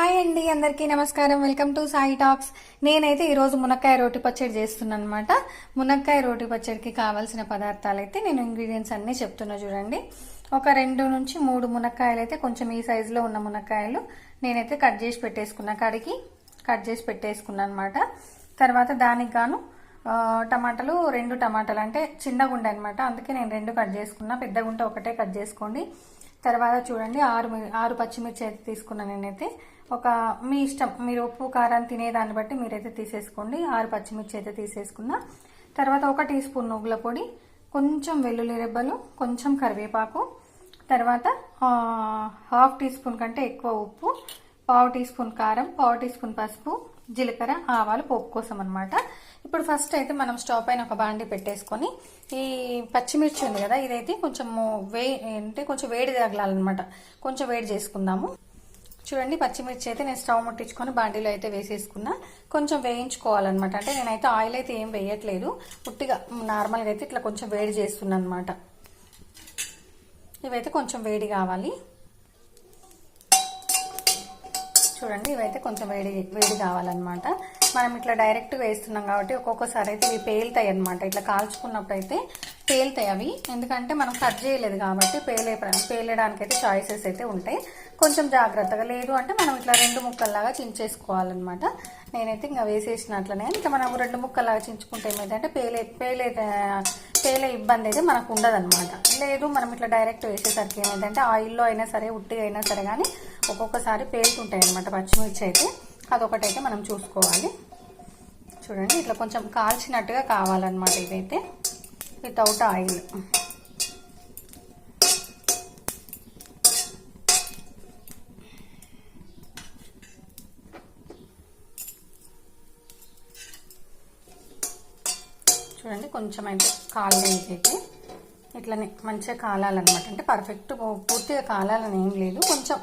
Hi అండి అందరికీ నమస్కారం. Welcome to Sai talks. నేనైతే ఈరోజు మునక్కాయ రోటి పచ్చడి చేస్తున్నాను అనమాట మునక్కాయ రోటి పచ్చడికి కావాల్సిన పదార్థాలు అయితే నేను ఇంగ్రీడియంట్స్ అన్నీ చెప్తున్నా చూడండి. ఒక రెండు నుంచి మూడు మునక్కాయలు అయితే కొంచెం ఈ సైజులో ఉన్న మునక్కాయలు నేనైతే కట్ చేసి పెట్టేసుకున్నా. కడిగి కట్ చేసి పెట్టేసుకున్నా అనమాట. తర్వాత దానికి గాను టమాటాలు రెండు టమాటాలు అంటే చిన్న గుండె అనమాట. అందుకే నేను రెండు కట్ చేసుకున్నా. పెద్ద గుంట ఒకటే కట్ చేసుకోండి. తర్వాత చూడండి ఆరు ఆరు పచ్చిమిర్చి అయితే తీసుకున్నాను నేనైతే. ఒక మీ ఇష్టం మీరు ఉప్పు కారం తినేదాన్ని బట్టి మీరైతే తీసేసుకోండి. ఆరు పచ్చిమిర్చి అయితే తీసేసుకున్నా. తర్వాత ఒక టీ స్పూన్ నువ్వుల పొడి కొంచెం వెల్లుల్లి రెబ్బలు కొంచెం కరివేపాకు. తర్వాత హాఫ్ టీ స్పూన్ కంటే ఎక్కువ ఉప్పు పావు టీ స్పూన్ కారం పావు టీ స్పూన్ పసుపు జీలకర్ర ఆవాలు పోపు కోసం అనమాట ఇప్పుడు ఫస్ట్ అయితే మనం స్టవ్ పైన ఒక బాండి పెట్టేసుకొని ఈ పచ్చిమిర్చి ఉంది కదా ఇదైతే కొంచెం వే అంటే కొంచెం వేడి తగలాలన్నమాట. కొంచెం వేడి చేసుకుందాము. చూడండి పచ్చిమిర్చి అయితే నేను స్టవ్ ముట్టించుకొని బాండీలో అయితే వేసేసుకున్నా. కొంచెం వేయించుకోవాలన్నమాట. అంటే నేనైతే ఆయిల్ అయితే ఏం వేయట్లేదు. ఉట్టిగా నార్మల్గా అయితే ఇట్లా కొంచెం వేడి చేస్తున్నాను అనమాట ఇవైతే కొంచెం వేడి కావాలి. చూడండి ఇవైతే కొంచెం వేడి వేడి కావాలన్నమాట. మనం ఇట్లా డైరెక్ట్ వేస్తున్నాం కాబట్టి ఒక్కొక్కసారి అయితే ఇవి పేలుతాయి అనమాట ఇట్లా కాల్చుకున్నప్పుడు అయితే పేలుతాయి అవి. ఎందుకంటే మనం కట్ చేయలేదు కాబట్టి పేలే పేలడానికి అయితే చాయిసెస్ అయితే ఉంటాయి. కొంచెం జాగ్రత్తగా లేదు అంటే మనం ఇట్లా రెండు ముక్కల్లాగా చించేసుకోవాలన్నమాట. నేనైతే ఇంకా వేసేసినట్లనే ఇంకా మనం రెండు ముక్కల్లాగా చించుకుంటే ఏమైందంటే పేలే పేలే పేలే ఇబ్బంది అయితే మనకు ఉండదన్నమాట. లేదు మనం ఇట్లా డైరెక్ట్ వేసేసరికి ఏమైందంటే ఆయిల్లో అయినా సరే ఉట్టిగా అయినా సరే కానీ ఒక్కొక్కసారి పేలుతుంటాయి అనమాట పచ్చిమిర్చి అయితే. అదొకటైతే మనం చూసుకోవాలి. చూడండి ఇట్లా కొంచెం కాల్చినట్టుగా కావాలన్నమాట ఇదైతే వితౌట్ ఆయిల్ చూడండి కొంచెం అయితే కాలేదు ఇట్లనే మంచిగా కాలాలన్నమాట. అంటే పర్ఫెక్ట్ పూర్తిగా కాలాలని ఏం లేదు. కొంచెం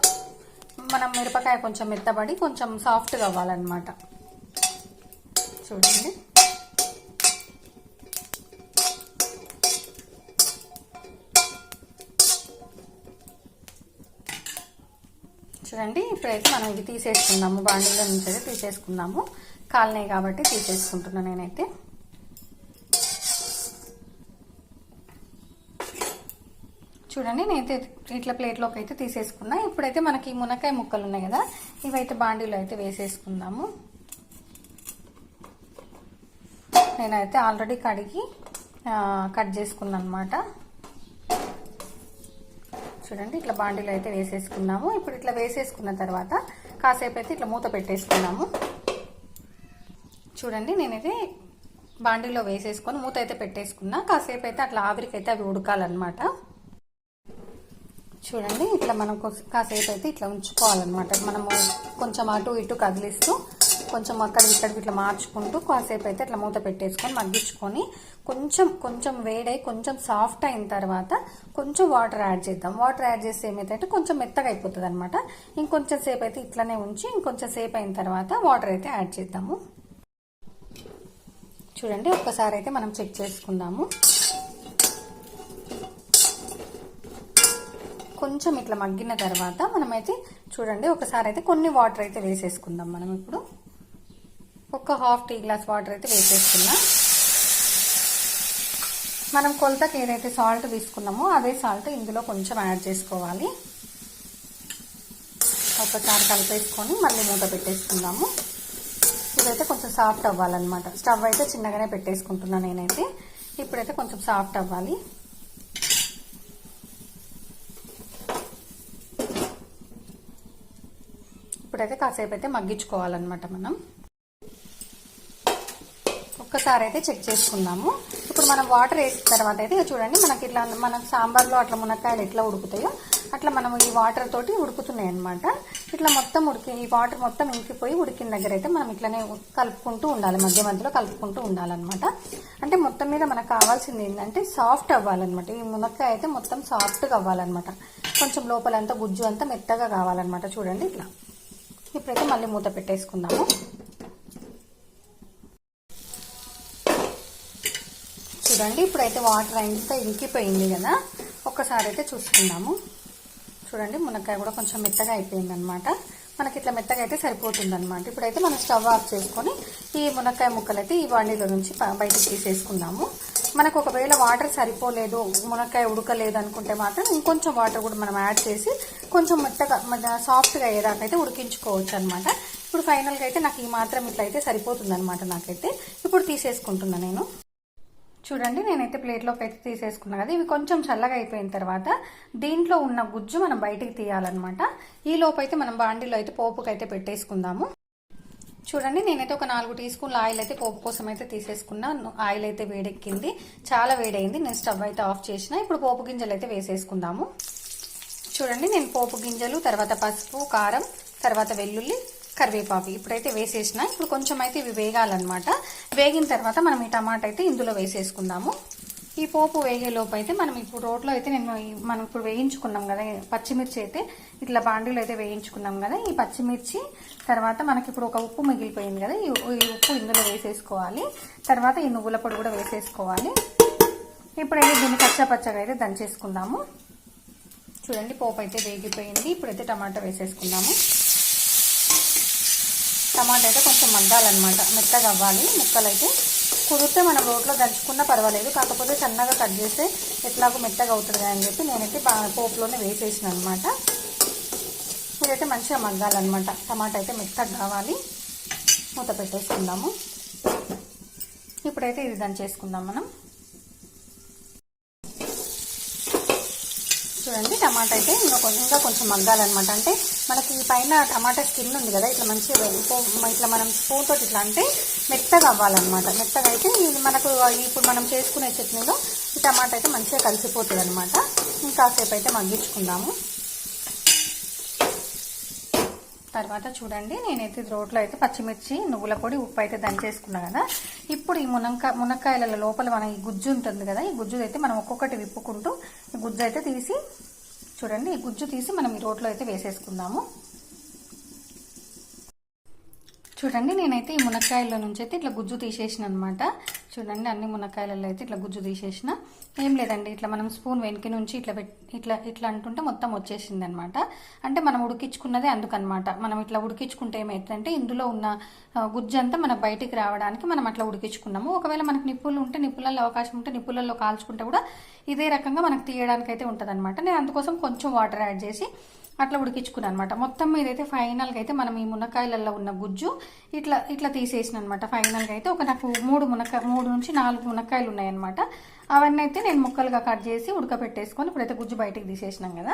మనం మిరపకాయ కొంచెం మెత్తబడి కొంచెం సాఫ్ట్గా అవ్వాలన్నమాట. చూడండి. చూడండి ఇప్పుడైతే మనం ఇవి తీసేసుకుందాము. బాండీలో నుంచి అయితే తీసేసుకుందాము. కాలనే కాబట్టి తీసేసుకుంటున్నాను నేనైతే. చూడండి నేనైతే ఇట్లా ప్లేట్లోకి అయితే తీసేసుకున్నా. ఇప్పుడైతే మనకి మునక్కాయ ముక్కలు ఉన్నాయి కదా ఇవైతే బాండీలో అయితే వేసేసుకుందాము. నేనైతే ఆల్రెడీ కడిగి కట్ చేసుకున్నాను అనమాట చూడండి ఇట్లా బాండీలో అయితే వేసేసుకున్నాము. ఇప్పుడు ఇట్లా వేసేసుకున్న తర్వాత కాసేపు అయితే ఇట్లా మూత పెట్టేసుకున్నాము. చూడండి నేనైతే బాండీలో వేసేసుకొని మూత అయితే పెట్టేసుకున్నా. కాసేపు అయితే అట్లా ఆవిరికైతే అవి ఉడకాలన్నమాట. చూడండి ఇట్లా మనం కాసేపు అయితే ఇట్లా ఉంచుకోవాలన్నమాట. మనము కొంచెం అటు ఇటు కదిలిస్తూ కొంచెం అక్కడ ఇక్కడ ఇట్లా మార్చుకుంటూ కాసేపు అయితే ఇట్లా మూత పెట్టేసుకొని మగ్గించుకొని కొంచెం కొంచెం వేడై కొంచెం సాఫ్ట్ అయిన తర్వాత కొంచెం వాటర్ యాడ్ చేద్దాం. వాటర్ యాడ్ చేస్తే ఏమైతే కొంచెం మెత్తగా అయిపోతుంది అనమాట ఇంకొంచెం సేపు అయితే ఇట్లానే ఉంచి ఇంకొంచెం సేపు అయిన తర్వాత వాటర్ అయితే యాడ్ చేద్దాము. చూడండి ఒక్కసారి అయితే మనం చెక్ చేసుకుందాము. కొంచెం ఇట్లా మగ్గిన తర్వాత మనమైతే చూడండి ఒకసారి అయితే కొన్ని వాటర్ అయితే వేసేసుకుందాం మనం ఇప్పుడు. ఒక హాఫ్ టీ గ్లాస్ వాటర్ అయితే వేసేసుకున్నాం. మనం కొలతకి ఏదైతే సాల్ట్ తీసుకున్నామో అదే సాల్ట్ ఇందులో కొంచెం యాడ్ చేసుకోవాలి. ఒకసారి కలిపేసుకొని మళ్ళీ మూత పెట్టేసుకుందాము. ఇదైతే కొంచెం సాఫ్ట్ అవ్వాలన్నమాట. స్టవ్ అయితే చిన్నగానే పెట్టేసుకుంటున్నాను నేనైతే. ఇప్పుడైతే కొంచెం సాఫ్ట్ అవ్వాలి. ఇప్పుడైతే కాసేపు అయితే మగ్గించుకోవాలన్నమాట మనం. ఒక్కసారి అయితే చెక్ చేసుకుందాము. ఇప్పుడు మనం వాటర్ వేసిన తర్వాత అయితే చూడండి మనకి ఇట్లా మన సాంబార్లో అట్లా మునక్కాయలు ఎట్లా ఉడుకుతాయో అట్లా మనం ఈ వాటర్ తోటి ఉడుకుతున్నాయి అనమాట ఇట్లా మొత్తం ఉడికి ఈ వాటర్ మొత్తం ఇంకిపోయి ఉడికిన దగ్గర అయితే మనం ఇట్లానే కలుపుకుంటూ ఉండాలి మధ్య మధ్యలో కలుపుకుంటూ ఉండాలన్నమాట. అంటే మొత్తం మీద మనకు కావాల్సింది ఏంటంటే సాఫ్ట్ అవ్వాలన్నమాట. ఈ మునక్కాయ అయితే మొత్తం సాఫ్ట్గా అవ్వాలన్నమాట. కొంచెం లోపలంతా గుజ్జు అంతా మెత్తగా కావాలన్నమాట. చూడండి ఇట్లా. ఇప్పుడైతే మళ్ళీ మూత పెట్టేసుకుందాము. చూడండి ఇప్పుడైతే వాటర్ అంతా ఇంకిపోయింది కదా ఒక్కసారి అయితే చూసుకుందాము. చూడండి మునక్కాయ కూడా కొంచెం మెత్తగా అయిపోయింది అనమాట మనకి ఇట్లా మెత్తగా అయితే సరిపోతుంది అనమాట ఇప్పుడైతే మనం స్టవ్ ఆఫ్ చేసుకొని ఈ మునక్కాయ ముక్కలు అయితే ఈ బాండీలో నుంచి బయటకు తీసేసుకుందాము. మనకు ఒకవేళ వాటర్ సరిపోలేదు మునక్కాయ ఉడకలేదు అనుకుంటే మాత్రం ఇంకొంచెం వాటర్ కూడా మనం యాడ్ చేసి కొంచెం మెత్తగా మన సాఫ్ట్గా అయ్యేదాకైతే ఉడికించుకోవచ్చు అనమాట ఇప్పుడు ఫైనల్గా అయితే నాకు ఈ మాత్రం ఇట్లా అయితే సరిపోతుంది అనమాట నాకైతే. ఇప్పుడు తీసేసుకుంటున్నా నేను. చూడండి నేనైతే ప్లేట్లోకి అయితే తీసేసుకున్నా కదా. ఇవి కొంచెం చల్లగా అయిపోయిన తర్వాత దీంట్లో ఉన్న గుజ్జు మనం బయటికి తీయాలన్నమాట. ఈ లోపు అయితే మనం బాండీలో అయితే పోపుకైతే అయితే పెట్టేసుకుందాము. చూడండి నేనైతే ఒక నాలుగు టీ స్పూన్ల ఆయిల్ అయితే పోపు కోసం అయితే తీసేసుకున్నా. ఆయిల్ అయితే వేడెక్కింది. చాలా వేడైంది. నేను స్టవ్ అయితే ఆఫ్ చేసిన. ఇప్పుడు పోపు గింజలు అయితే వేసేసుకుందాము. చూడండి నేను పోపు గింజలు తర్వాత పసుపు కారం తర్వాత వెల్లుల్లి కరివేపాకు ఇప్పుడైతే వేసేసిన. ఇప్పుడు కొంచెం అయితే ఇవి వేగాలన్నమాట. వేగిన తర్వాత మనం ఈ టమాటా అయితే ఇందులో వేసేసుకుందాము. ఈ పోపు వేగేలోపు అయితే మనం ఇప్పుడు రోట్లో అయితే నేను మనం ఇప్పుడు వేయించుకున్నాం కదా పచ్చిమిర్చి అయితే ఇట్లా బాండీలో అయితే వేయించుకున్నాం కదా ఈ పచ్చిమిర్చి తర్వాత మనకి ఇప్పుడు ఒక ఉప్పు మిగిలిపోయింది కదా ఈ ఈ ఉప్పు ఇందులో వేసేసుకోవాలి తర్వాత ఈ నువ్వుల పొడి కూడా వేసేసుకోవాలి. ఇప్పుడైతే దీన్ని పచ్చ పచ్చగా అయితే దంచేసుకుందాము. చూడండి పోపు అయితే వేగిపోయింది. ఇప్పుడైతే టమాటా వేసేసుకుందాము. టమాటా అయితే కొంచెం మగ్గాలన్నమాట మెత్తగా అవ్వాలి ముక్కలు అయితే కుదిరితే మనం రోట్లో దంచుకున్నా పర్వాలేదు. కాకపోతే సన్నగా కట్ చేస్తే ఎట్లాగో మెత్తగా అవుతుంది అని చెప్పి నేనైతే బా- పోపులోనే వేసేసిన అనమాట ఇదైతే మంచిగా మగ్గాలన్నమాట. టమాటా అయితే మెత్తగా కావాలి. మూత పెట్టేసుకుందాము. ఇప్పుడైతే ఇది దంచేసుకుందాం మనం. చూడండి టమాటా అయితే ఇంకా కొంచెం ఇంకా కొంచెం మగ్గాలన్నమాట. అంటే మనకి ఈ పైన టమాటా స్కిన్ ఉంది కదా ఇట్లా మంచిగా ఇట్లా మనం స్పూన్ తోటి ఇట్లా అంటే మెత్తగా అవ్వాలన్నమాట. మెత్తగా అయితే ఇది మనకు ఇప్పుడు మనం చేసుకునే చట్నీలో ఈ టమాటా అయితే మంచిగా కలిసిపోతుంది అనమాట ఇంకాసేపు అయితే మగ్గించుకుందాము. తర్వాత చూడండి నేనైతే రోట్లో అయితే పచ్చిమిర్చి నువ్వుల పొడి ఉప్పు అయితే దంచేసుకున్నా కదా. ఇప్పుడు ఈ మునక్కా మునక్కాయల లోపల మన ఈ గుజ్జు ఉంటుంది కదా ఈ గుజ్జు అయితే మనం ఒక్కొక్కటి విప్పుకుంటూ ఈ గుజ్జు అయితే తీసి చూడండి ఈ గుజ్జు తీసి మనం ఈ రోట్లో అయితే వేసేసుకుందాము. చూడండి నేనైతే ఈ మునక్కాయల నుంచి అయితే ఇట్లా గుజ్జు తీసేసిన అనమాట చూడండి అన్ని మునక్కాయలలో అయితే ఇట్లా గుజ్జు తీసేసిన. ఏం లేదండి. ఇట్లా మనం స్పూన్ వెనక నుంచి ఇట్లా ఇట్లా ఇట్లా అంటుంటే మొత్తం వచ్చేసింది అనమాట అంటే మనం ఉడికించుకున్నదే అందుకనమాట. మనం ఇట్లా ఉడికించుకుంటే ఏమైతుందంటే ఇందులో ఉన్న గుజ్జంతా మన బయటికి రావడానికి మనం అట్లా ఉడికించుకున్నాము. ఒకవేళ మనకు నిప్పులు ఉంటే నిప్పులలో అవకాశం ఉంటే నిప్పులలో కాల్చుకుంటే కూడా ఇదే రకంగా మనకు తీయడానికి అయితే ఉంటుంది అనమాట నేను అందుకోసం కొంచెం వాటర్ యాడ్ చేసి అట్లా ఉడికించుకున్నాను అనమాట మొత్తం మీద అయితే ఫైనల్గా అయితే మనం ఈ మునక్కాయలలో ఉన్న గుజ్జు ఇట్లా ఇట్లా తీసేసిన అనమాట ఫైనల్గా అయితే ఒక నాకు మూడు మునక్కాయ మూడు నుంచి నాలుగు మునక్కాయలు ఉన్నాయన్నమాట. అవన్నీ అయితే నేను ముక్కలుగా కట్ చేసి ఉడకపెట్టేసుకొని ఇప్పుడైతే గుజ్జు బయటకు తీసేసినాం కదా.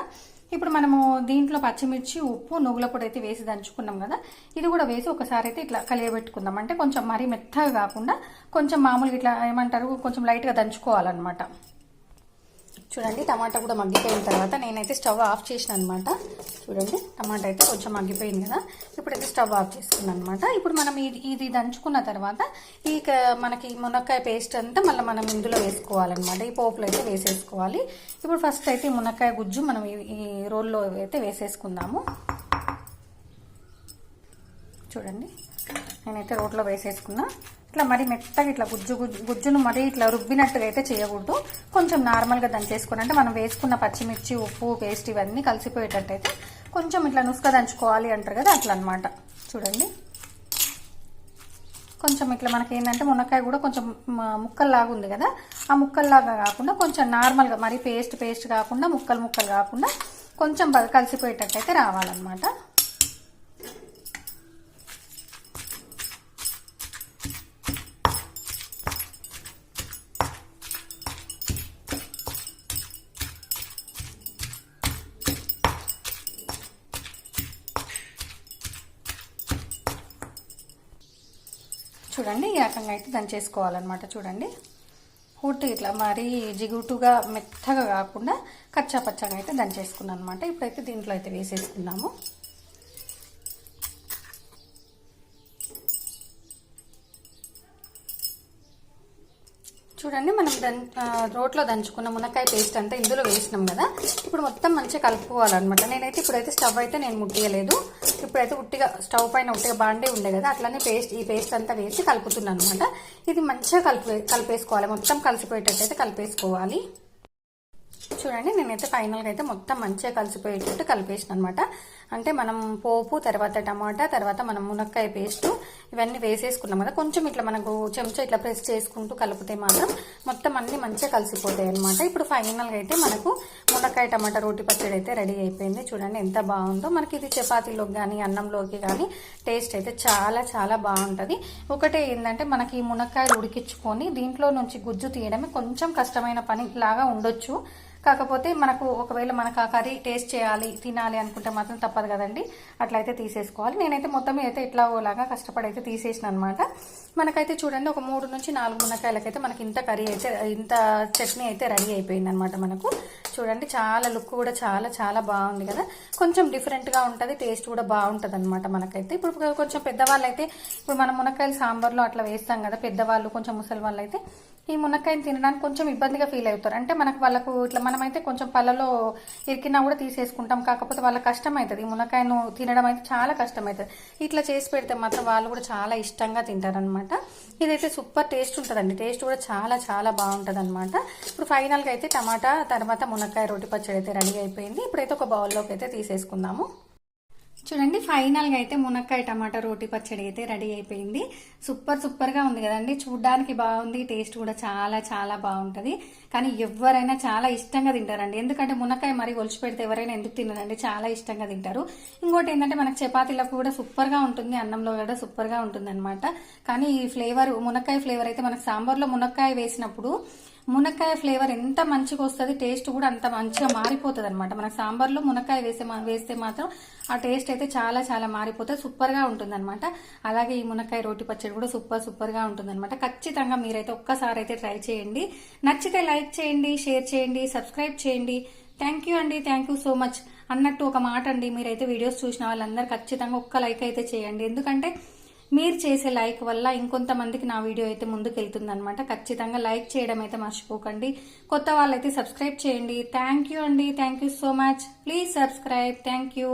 ఇప్పుడు మనము దీంట్లో పచ్చిమిర్చి ఉప్పు నువ్వుల పొడి అయితే వేసి దంచుకున్నాం కదా. ఇది కూడా వేసి ఒకసారి అయితే ఇట్లా కలియబెట్టుకుందాం. అంటే కొంచెం మరీ మెత్తగా కాకుండా కొంచెం మామూలుగా ఇట్లా ఏమంటారు కొంచెం లైట్గా దంచుకోవాలన్నమాట. చూడండి టమాటా కూడా మగ్గిపోయిన తర్వాత నేనైతే స్టవ్ ఆఫ్ చేసిన అనమాట చూడండి టమాటా అయితే కొంచెం మగ్గిపోయింది కదా. ఇప్పుడైతే స్టవ్ ఆఫ్ చేసుకున్నాను అనమాట ఇప్పుడు మనం ఇది ఇది దంచుకున్న తర్వాత ఈ క- మనకి మునక్కాయ పేస్ట్ అంతా మళ్ళీ మనం ఇందులో వేసుకోవాలన్నమాట. ఈ పోపులో అయితే వేసేసుకోవాలి. ఇప్పుడు ఫస్ట్ అయితే ఈ మునక్కాయ గుజ్జు మనం ఈ- ఈ రోల్లో అయితే వేసేసుకుందాము. చూడండి నేనైతే రోట్లో వేసేసుకున్నా. ఇట్లా మరి మెత్తగా ఇట్లా గుజ్జు గుజ్జు గుజ్జును మరి ఇట్లా రుబ్బినట్టుగా అయితే చేయకూడదు. కొంచెం నార్మల్గా దంచేసుకుని అంటే మనం వేసుకున్న పచ్చిమిర్చి ఉప్పు పేస్ట్ ఇవన్నీ కలిసిపోయేటట్టయితే కొంచెం ఇట్లా నుసుక దంచుకోవాలి అంటారు కదా అట్లా అనమాట చూడండి. కొంచెం ఇట్లా మనకి ఏంటంటే మునక్కాయ కూడా కొంచెం ముక్కల్లాగా ఉంది కదా ఆ ముక్కల్లాగా కాకుండా కొంచెం నార్మల్గా మరి పేస్ట్ పేస్ట్ కాకుండా ముక్కలు ముక్కలు కాకుండా కొంచెం కలిసిపోయేటట్టయితే రావాలన్నమాట. చూడండి ఈ రకంగా అయితే దంచేసుకోవాలన్నమాట చూడండి. పూర్తి ఇట్లా మరీ జిగుటుగా మెత్తగా కాకుండా కచ్చా పచ్చగా అయితే దంచేసుకున్నాను అనమాట ఇప్పుడైతే దీంట్లో అయితే వేసేసుకున్నాము. చూడండి మనం దం రోట్లో దంచుకున్న మునక్కాయ పేస్ట్ అంతా ఇందులో వేసినాం కదా. ఇప్పుడు మొత్తం మంచిగా కలుపుకోవాలన్నమాట. నేనైతే ఇప్పుడైతే స్టవ్ అయితే నేను ముట్టియలేదు. ఇప్పుడైతే ఉట్టిగా స్టవ్ పైన ఉట్టిగా బాండే ఉండే కదా అట్లానే పేస్ట్ ఈ పేస్ట్ అంతా వేసి కలుపుతున్నాను అనమాట ఇది మంచిగా కలిపే కలిపేసుకోవాలి. మొత్తం కలిసిపోయేటట్టు అయితే కలిపేసుకోవాలి. చూడండి నేనైతే ఫైనల్గా అయితే మొత్తం మంచిగా కలిసిపోయేటట్టు కలిపేసిన అనమాట అంటే మనం పోపు తర్వాత టమాటా తర్వాత మనం మునక్కాయ పేస్ట్ ఇవన్నీ వేసేసుకున్నాం కదా. కొంచెం ఇట్లా మనకు చెంచా ఇట్లా ప్రెస్ చేసుకుంటూ కలిపితే మాత్రం మొత్తం అన్ని మంచిగా కలిసిపోతాయి అనమాట ఇప్పుడు ఫైనల్గా అయితే మనకు మునక్కాయ టమాటా రోటి పచ్చడి అయితే రెడీ అయిపోయింది. చూడండి ఎంత బాగుందో. మనకి ఇది చపాతీలోకి కానీ అన్నంలోకి కానీ టేస్ట్ అయితే చాలా చాలా బాగుంటుంది. ఒకటే ఏంటంటే మనకి ఈ మునక్కాయలు ఉడికించుకొని దీంట్లో నుంచి గుజ్జు తీయడమే కొంచెం కష్టమైన పని లాగా ఉండొచ్చు. కాకపోతే మనకు ఒకవేళ మనకు ఆ కర్రీ టేస్ట్ చేయాలి తినాలి అనుకుంటే మాత్రం తప్పదు కదండి. అట్లయితే తీసేసుకోవాలి. నేనైతే మొత్తం అయితే ఇట్లా ఓలాగా కష్టపడి అయితే తీసేసిన అనమాట మనకైతే చూడండి ఒక మూడు నుంచి నాలుగు మునకాయలకైతే మనకి ఇంత కర్రీ అయితే ఇంత చట్నీ అయితే రెడీ అయిపోయింది అనమాట మనకు. చూడండి చాలా లుక్ కూడా చాలా చాలా బాగుంది కదా. కొంచెం డిఫరెంట్గా ఉంటుంది టేస్ట్ కూడా బాగుంటుంది అనమాట మనకైతే. ఇప్పుడు కొంచెం పెద్దవాళ్ళు అయితే ఇప్పుడు మనం మునక్కాయలు సాంబార్లో అట్లా వేస్తాం కదా పెద్దవాళ్ళు కొంచెం ముసలి వాళ్ళు అయితే ఈ మునక్కాయని తినడానికి కొంచెం ఇబ్బందిగా ఫీల్ అవుతారు. అంటే మనకు వాళ్ళకు ఇట్లా మనమైతే కొంచెం పళ్ళలో ఇరికినా కూడా తీసేసుకుంటాం. కాకపోతే వాళ్ళకి కష్టం అవుతుంది ఈ మునక్కాయను తినడం అయితే చాలా కష్టం అవుతుంది ఇట్లా చేసి పెడితే మాత్రం వాళ్ళు కూడా చాలా ఇష్టంగా తింటారనమాట ఇదైతే సూపర్ టేస్ట్ ఉంటుందండి. టేస్ట్ కూడా చాలా చాలా బాగుంటుంది అనమాట ఇప్పుడు ఫైనల్గా అయితే టమాటా తర్వాత మునక్కాయ రొట్టి పచ్చడి అయితే రెడీ అయిపోయింది. ఇప్పుడైతే ఒక బౌల్లోకి అయితే తీసేసుకుందాము. చూడండి ఫైనల్గా అయితే మునక్కాయ టమాటా రోటి పచ్చడి అయితే రెడీ అయిపోయింది. సూపర్ సూపర్గా ఉంది కదండి. చూడ్డానికి బాగుంది టేస్ట్ కూడా చాలా చాలా బాగుంటుంది. కానీ ఎవరైనా చాలా ఇష్టంగా తింటారండి. ఎందుకంటే మునక్కాయ మరి ఒలిచి పెడితే ఎవరైనా ఎందుకు తినరండి? చాలా ఇష్టంగా తింటారు. ఇంకోటి ఏంటంటే మనకు చపాతీలకు కూడా సూపర్గా ఉంటుంది. అన్నంలో కూడా సూపర్గా ఉంటుంది అనమాట కానీ ఈ ఫ్లేవర్ మునక్కాయ ఫ్లేవర్ అయితే మనకు సాంబార్లో మునక్కాయ వేసినప్పుడు మునక్కాయ ఫ్లేవర్ ఎంత మంచిగా వస్తుంది టేస్ట్ కూడా అంత మంచిగా మారిపోతుంది అనమాట మనకు సాంబార్లో మునక్కాయ వేసే వేస్తే మాత్రం ఆ టేస్ట్ అయితే చాలా చాలా మారిపోతుంది సూపర్గా ఉంటుంది అనమాట అలాగే ఈ మునక్కాయ రోటి పచ్చడి కూడా సూపర్ సూపర్గా ఉంటుంది అనమాట ఖచ్చితంగా మీరైతే ఒక్కసారి అయితే ట్రై చేయండి. నచ్చితే లైక్ చేయండి షేర్ చేయండి సబ్స్క్రైబ్ చేయండి. థ్యాంక్ యూ అండి థ్యాంక్ యూ సో మచ్. అన్నట్టు ఒక మాట అండి మీరైతే వీడియోస్ చూసిన వాళ్ళందరూ ఖచ్చితంగా ఒక్క లైక్ అయితే చేయండి. ఎందుకంటే మీరు చేసే లైక్ వల్ల ఇంకొంతమందికి నా వీడియో అయితే ముందుకు ఖచ్చితంగా లైక్ చేయడం అయితే మర్చిపోకండి. కొత్త వాళ్ళైతే సబ్స్క్రైబ్ చేయండి. థ్యాంక్ యూ అండి. Thank you so much. Please subscribe. Thank you.